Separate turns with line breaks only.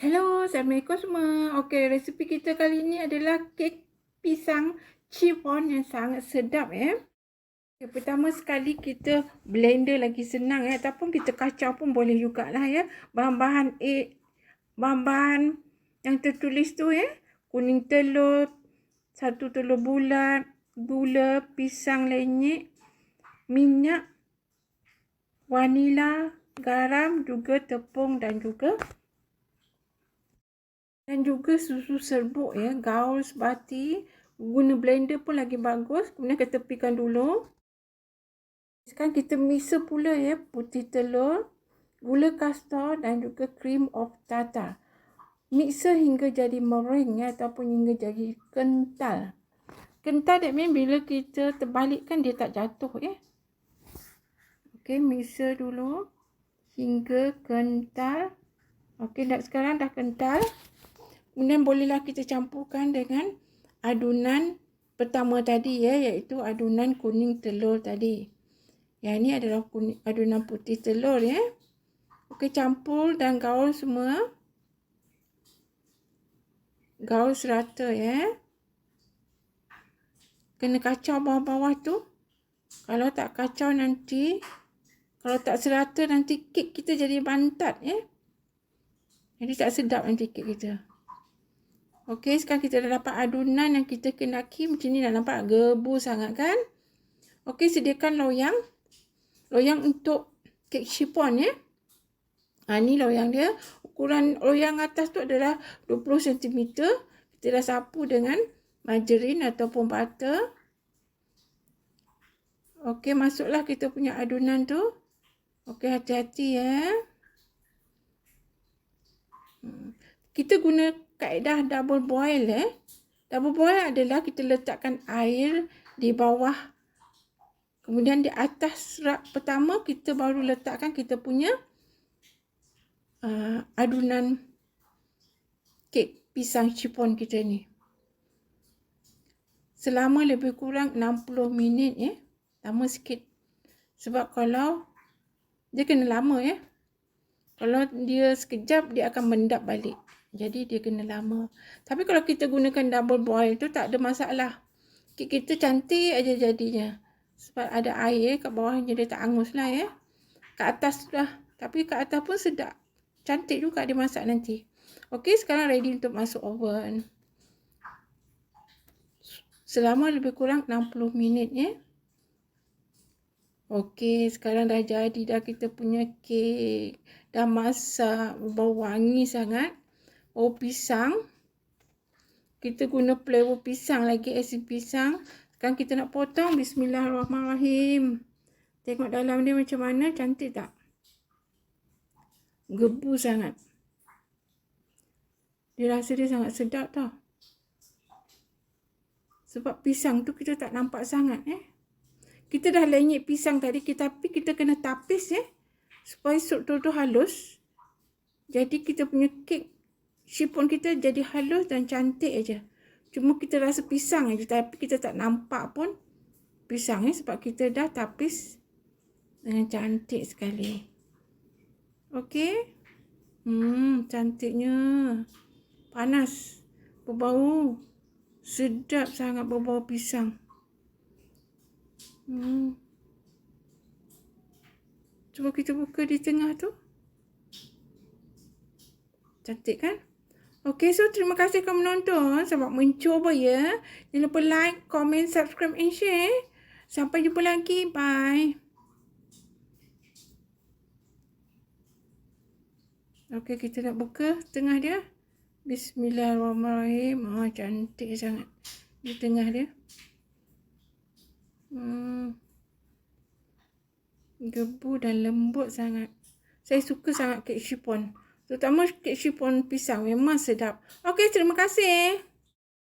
Hello, Assalamualaikum semua. Okey, resipi kita kali ini adalah kek pisang chiffon yang sangat sedap ya. Okay, pertama sekali kita blender lagi senang ya. Ataupun kita kacau pun boleh jugalah ya. Bahan-bahan A, bahan-bahan yang tertulis tu ya. Kuning telur, satu telur bulat, gula, pisang lenyek, minyak, vanila, garam, juga tepung dan juga dan juga susu serbuk ya, gaul sebati. Guna blender pun lagi bagus. Kemudian kita tepikan dulu. Sekarang kita mixer pula ya, putih telur, gula kastor dan juga cream of tartar. Mixer hingga jadi meringue ya, ataupun hingga jadi kental. Kental that mean bila kita terbalikkan dia tak jatuh ya. Okey, mixer dulu hingga kental. Okey, dah sekarang dah kental. Kemudian bolehlah kita campurkan dengan adunan pertama tadi ya iaitu adunan kuning telur tadi. Yang ini adalah kuning, adunan putih telur ya. Okey campur dan gaul semua. Gaul serata ya. Kena kacau bawah-bawah tu. Kalau tak kacau nanti kalau tak serata nanti kek kita jadi bantat ya. Jadi tak sedap nanti kek kita. Okey, sekarang kita dah dapat adunan yang kita kenaki. Macam ni dah nampak gebu sangat kan? Okey, sediakan loyang. Loyang untuk kek chiffon ya. Ha, ni loyang dia. Ukuran loyang atas tu adalah 20 cm. Kita dah sapu dengan margarin ataupun butter. Okey, masuklah kita punya adunan tu. Okey, hati-hati ya. Hmm. Kita guna kaedah double boil eh. Double boil adalah kita letakkan air di bawah. Kemudian di atas rak pertama kita baru letakkan kita punya uh, adunan kek pisang chiffon kita ni. Selama lebih kurang 60 minit ya. Eh. Lama sikit. Sebab kalau dia kena lama ya. Eh. Kalau dia sekejap dia akan mendap balik. Jadi dia kena lama. Tapi kalau kita gunakan double boil tu tak ada masalah. Kek kita cantik aja jadinya. Sebab ada air kat bawahnya dia tak angus lah ya. Kat atas dah. Tapi kat atas pun sedap. Cantik juga dia masak nanti. Okey sekarang ready untuk masuk oven. Selama lebih kurang 60 minit ya. Okey sekarang dah jadi dah kita punya kek. Dah masak. Bau wangi sangat oh pisang. Kita guna flavor pisang lagi, asin pisang. Sekarang kita nak potong. Bismillahirrahmanirrahim. Tengok dalam dia macam mana. Cantik tak? Gebu sangat. Dia rasa dia sangat sedap tau. Sebab pisang tu kita tak nampak sangat eh. Kita dah lenyek pisang tadi. Kita, tapi kita kena tapis eh. Supaya sup tu tu halus. Jadi kita punya kek chiffon kita jadi halus dan cantik aja. Cuma kita rasa pisang aja tapi kita tak nampak pun pisang ni sebab kita dah tapis dengan cantik sekali. Okey. Hmm, cantiknya. Panas. Berbau. Sedap sangat berbau pisang. Hmm. Cuba kita buka di tengah tu. Cantik kan? Okay, so terima kasih kerana menonton. Selamat mencuba ya. Jangan lupa like, comment, subscribe and share. Sampai jumpa lagi. Bye. Okay, kita nak buka tengah dia. Bismillahirrahmanirrahim. Oh, cantik sangat. Di tengah dia. Hmm. Gebu dan lembut sangat. Saya suka sangat kek chiffon. Terutama kek chiffon pisang memang sedap. Okey, terima kasih.